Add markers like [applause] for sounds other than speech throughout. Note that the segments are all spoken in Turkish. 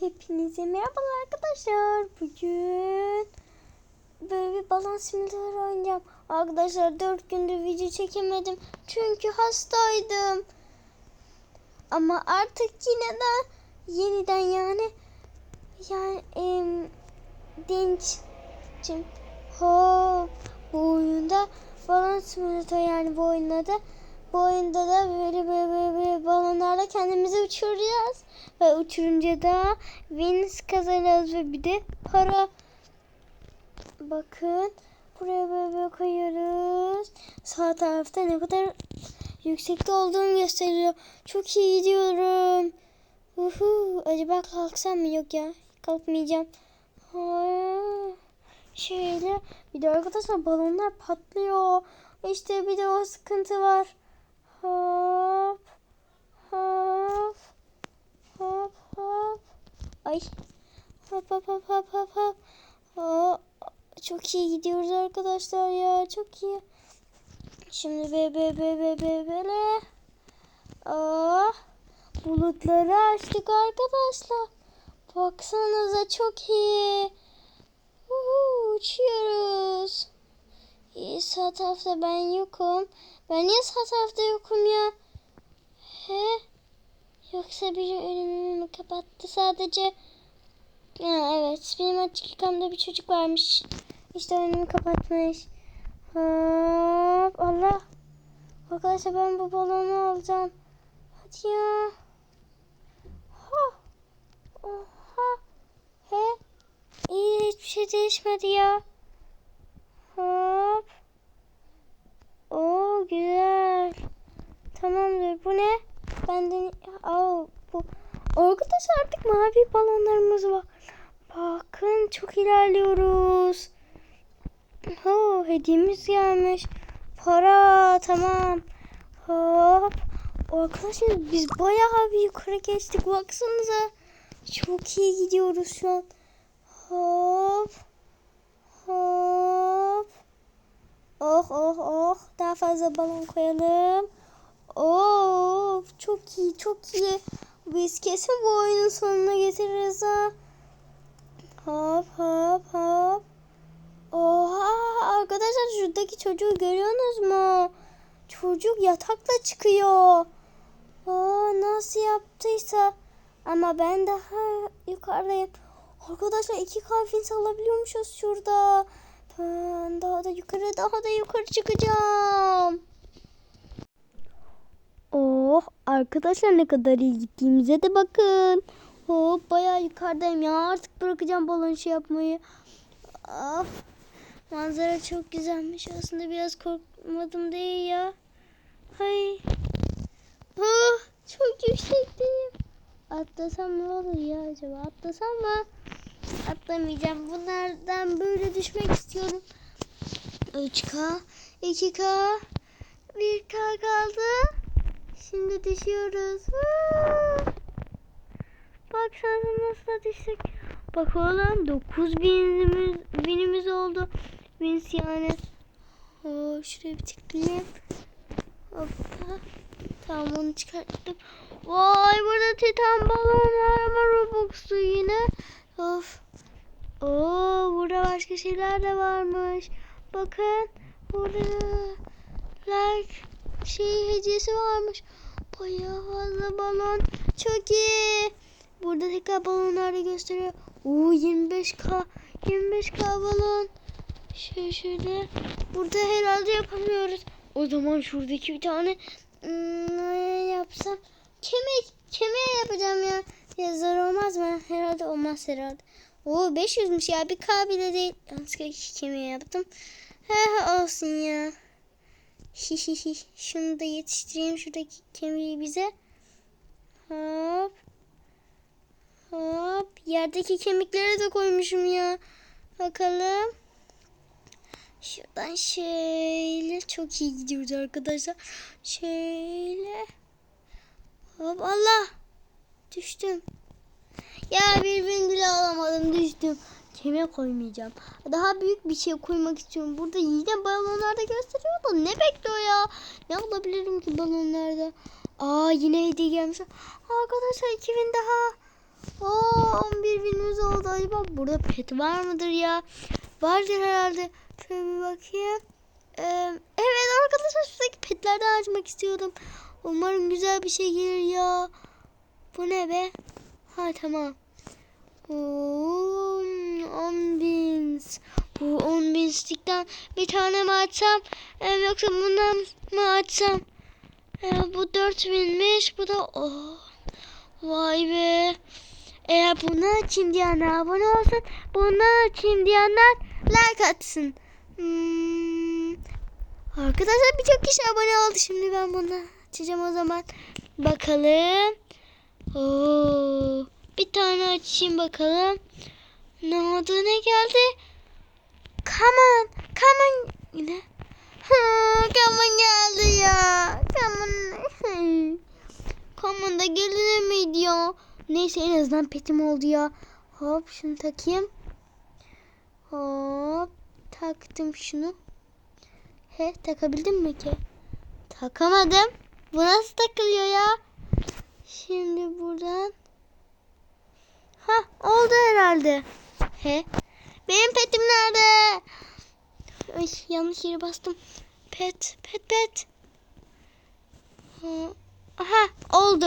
Hepinize merhabalar arkadaşlar. Bugün böyle bir balon simülatörü oynayacağım. Arkadaşlar 4 gündür video çekemedim. Çünkü hastaydım. Ama artık yine de yeniden yani yani em, dinçim. Hop bu oyunda balon simülatörü yani bu oyunda da bu oyunda da böyle böyle böyle, böyle balonlarla kendimizi uçuracağız. Ve uçurunca da wins kazanacağız ve bir de para. Bakın buraya böyle, böyle koyuyoruz. Sağ tarafta ne kadar yüksekte olduğunu gösteriyor. Çok iyi gidiyorum. Uhu, acaba kalksam mı? Yok ya kalkmayacağım. Şöyle bir de arkadaşlar balonlar patlıyor. İşte bir de o sıkıntı var. Hop. Hop. Hop hop. Ay. Hop hop hop hop hop hop. Çok iyi gidiyoruz arkadaşlar ya. Çok iyi. Şimdi be be be be be böyle. Aa, bulutları açtık arkadaşlar. Baksanıza çok iyi. Uhu, uçuyoruz. İyi sağ tarafta ben yokum. Ben niye sağ tarafta yokum ya? He? Yoksa biri önümü mü kapattı sadece? Evet benim açıklıkamda bir çocuk varmış. İşte önümü kapatmış. Hop Allah. Arkadaşlar ben bu balonu alacağım. Hadi ya. Ha. Oha. He. İyi hiçbir şey değişmedi ya. Hop. Oo güzel. Tamamdır. Bu ne? Benden Aa, bu Arkadaşlar artık mavi balonlarımız var. Bakın çok ilerliyoruz. Oo, hediyemiz gelmiş. Para tamam. Hop. Arkadaşlar biz bayağı bir yukarı geçtik. Baksanıza. Çok iyi gidiyoruz şu an. Hop. Hop. Oh oh oh. Daha fazla balon koyalım. Oo, çok iyi çok iyi. Biz kesin bu oyunun sonuna getiririz ha. Hop hop hop. Oha arkadaşlar şuradaki çocuğu görüyorsunuz mu? Çocuk yatakla çıkıyor. Aa, nasıl yaptıysa. Ama ben daha yukarıdayım. Arkadaşlar iki kalfins alabiliyormuşuz şurada. Ben daha da yukarı daha da yukarı çıkacağım. Oh arkadaşlar ne kadar iyi gittiğimize de bakın. Hop bayağı yukarıdayım ya artık bırakacağım balon şey yapmayı. Ah, manzara çok güzelmiş aslında biraz korkmadım değil ya. Hay. Ah, çok yüksekteyim. Atlasam ne olur ya acaba atlasam mı? Atlamayacağım bunlardan böyle düşmek istiyorum. 3K, 2K, 1K kaldı. Şimdi düşüyoruz. Bak sana nasıl düştük. Bak oğlum 9 binimiz, binimiz oldu. Bins yani. Oo, şuraya bir tıklayayım. Hoppa. Tamam onu çıkarttım. Vay burada titan balonlar var Robux'u yine. Of. Oo burada başka şeyler de varmış. Bakın burada like şey hediyesi varmış. Bayağı fazla balon. Çok iyi. Burada tekrar balonları gösteriyor. Oo 25k. 25k balon. Şöyle şöyle. Burada herhalde yapamıyoruz. O zaman şuradaki bir tane hmm, yapsam? Kemik. Kemiğe yapacağım ya. Ya zor olmaz mı? Herhalde olmaz herhalde. Oo 500'müş ya. Bir K bile değil. Yanlışlıkla kemiğe yaptım. He olsun ya. Hihihi. Şunu da yetiştireyim şuradaki kemiği bize. Hop. Hop. Yerdeki kemikleri de koymuşum ya. Bakalım. Şuradan şöyle çok iyi gidiyoruz arkadaşlar. Şöyle. Hop Allah. Düştüm. Ya birbirini bile alamadım düştüm. Kemiğe koymayacağım. Daha büyük bir şey koymak istiyorum. Burada yine balonlarda gösteriyor da ne bekliyor ya? Ne alabilirim ki balonlarda? Aa yine hediye gelmiş. Arkadaşlar 2000 daha. Oo bir binimiz oldu. Acaba burada pet var mıdır ya? Vardır herhalde. Şöyle bir bakayım. Ee, evet arkadaşlar şuradaki petlerden açmak istiyordum. Umarım güzel bir şey gelir ya. Bu ne be? Ha tamam. Oo, 10 bin. Bu 10 bin bir tane mi açsam? Ee, yoksa bundan mı açsam? Ee, bu 4 binmiş. Bu da oh. Vay be. Eğer bunu açayım diyenler abone olsun. Bunu açayım diyenler like atsın. Hmm. Arkadaşlar birçok kişi abone oldu. Şimdi ben bunu açacağım o zaman. Bakalım. Oo. Bir tane açayım bakalım. Ne oldu ne geldi? Come on. Come on. Yine. Come on geldi ya. Come on. come on da gelir miydi ya? Neyse en azından petim oldu ya. Hop şunu takayım. Hop taktım şunu. He takabildim mi ki? Takamadım. Bu nasıl takılıyor ya? Şimdi buradan. Ha oldu herhalde. He. Benim petim nerede? Ay yanlış yere bastım. Pet, pet, pet. Ha, Aha oldu.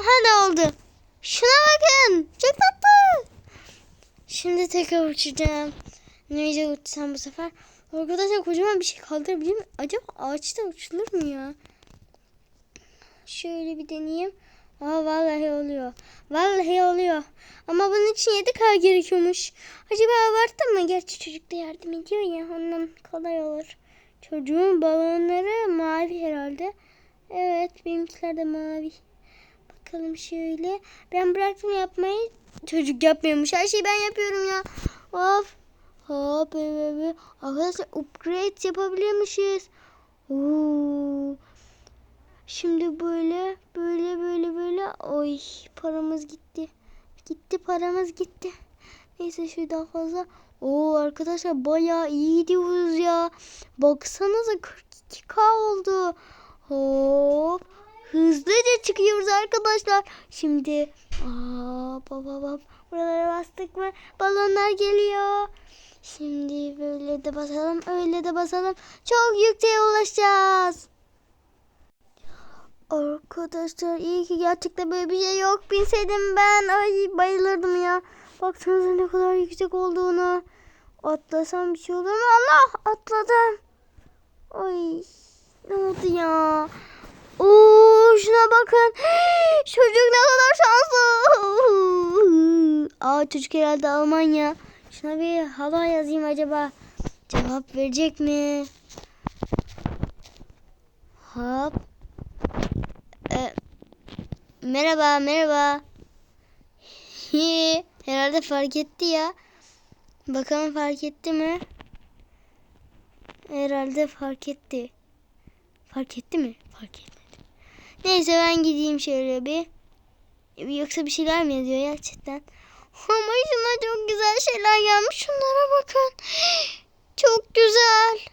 Aha ne oldu? Şuna bakın. Çok tatlı. Şimdi tekrar uçacağım. Neyce uçsam bu sefer. Arkadaşlar kocaman bir şey kaldırabilir miyim? Acaba ağaçta uçulur mu ya? Şöyle bir deneyeyim. Aa vallahi oluyor. Vallahi oluyor. Ama bunun için 7K gerekiyormuş. Acaba abarttın mı? Gerçi çocuk da yardım ediyor ya. Ondan kolay olur. Çocuğun balonları mavi herhalde. Evet benimkiler de mavi. Bakalım şöyle. Ben bıraktım yapmayı. Çocuk yapmıyormuş. Her şeyi ben yapıyorum ya. Of. Hop. Arkadaşlar upgrade yapabiliyormuşuz. Oo. Şimdi böyle böyle böyle böyle oy paramız gitti. Gitti paramız gitti. Neyse şu daha fazla. Oo arkadaşlar bayağı iyi gidiyoruz ya. Baksanıza 42k oldu. Hop. Hızlıca çıkıyoruz arkadaşlar. Şimdi aa baba baba buralara bastık mı balonlar geliyor. Şimdi böyle de basalım öyle de basalım. Çok yükseğe ulaşacağız. Arkadaşlar iyi ki gerçekten böyle bir şey yok. Bilseydim ben ay bayılırdım ya. Baksanıza ne kadar yüksek olduğunu. Atlasam bir şey olur mu? Allah atladım. Ay ne oldu ya? Oo şuna bakın. [gasps] Çocuk ne kadar şanslı. Aa çocuk herhalde Almanya. Şuna bir hava yazayım acaba. Cevap verecek mi? Hop. Merhaba merhaba. [laughs] Hi, herhalde fark etti ya. Bakalım fark etti mi? Herhalde fark etti. Fark etti mi? Fark etmedi. Neyse ben gideyim şöyle bir. Yoksa bir şeyler mi yazıyor gerçekten? Ama şunlar çok güzel şeyler gelmiş. Şunlara bakın. [gasps] Çok güzel.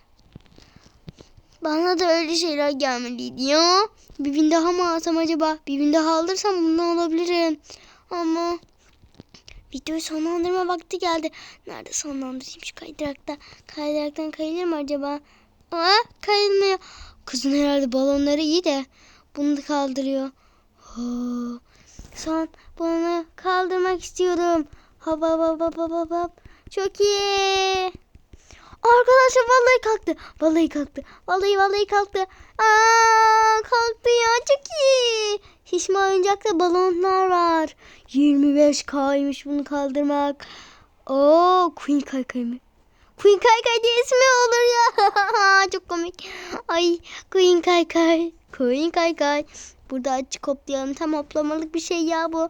Bana da öyle şeyler gelmeliydi ya. Bir bin daha mı alsam acaba? Bir bin daha alırsam bundan alabilirim. Ama videoyu sonlandırma vakti geldi. Nerede sonlandırayım şu kaydırakta? Kaydıraktan kayılır mı acaba? Aa kayılmıyor. Kızın herhalde balonları iyi de bunu da kaldırıyor. Oo. Son bunu kaldırmak istiyorum. Hop hop hop hop hop, hop. Çok iyi. Arkadaşlar vallahi kalktı. Vallahi kalktı. Vallahi vallahi kalktı. Aa, kalktı ya çok iyi. Şişme oyuncakta balonlar var. 25K'ymış bunu kaldırmak. Oo, Queen Kaykay mı? Queen Kaykay diye ismi olur ya. [laughs] çok komik. Ay Queen Kaykay. Queen Kaykay. Burada açık hoplayalım. Tam hoplamalık bir şey ya bu.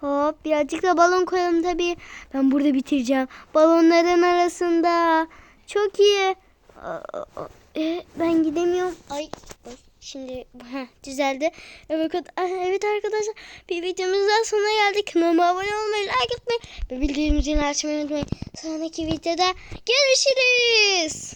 Hop birazcık da balon koyalım tabii. Ben burada bitireceğim. Balonların arasında. Çok iyi. E, ben gidemiyorum. Ay, şimdi heh, düzeldi. Evet, evet arkadaşlar bir videomuzun daha sonuna geldik. Kanalıma abone olmayı, like etmeyi ve bildirim zilini açmayı unutmayın. Sonraki videoda görüşürüz.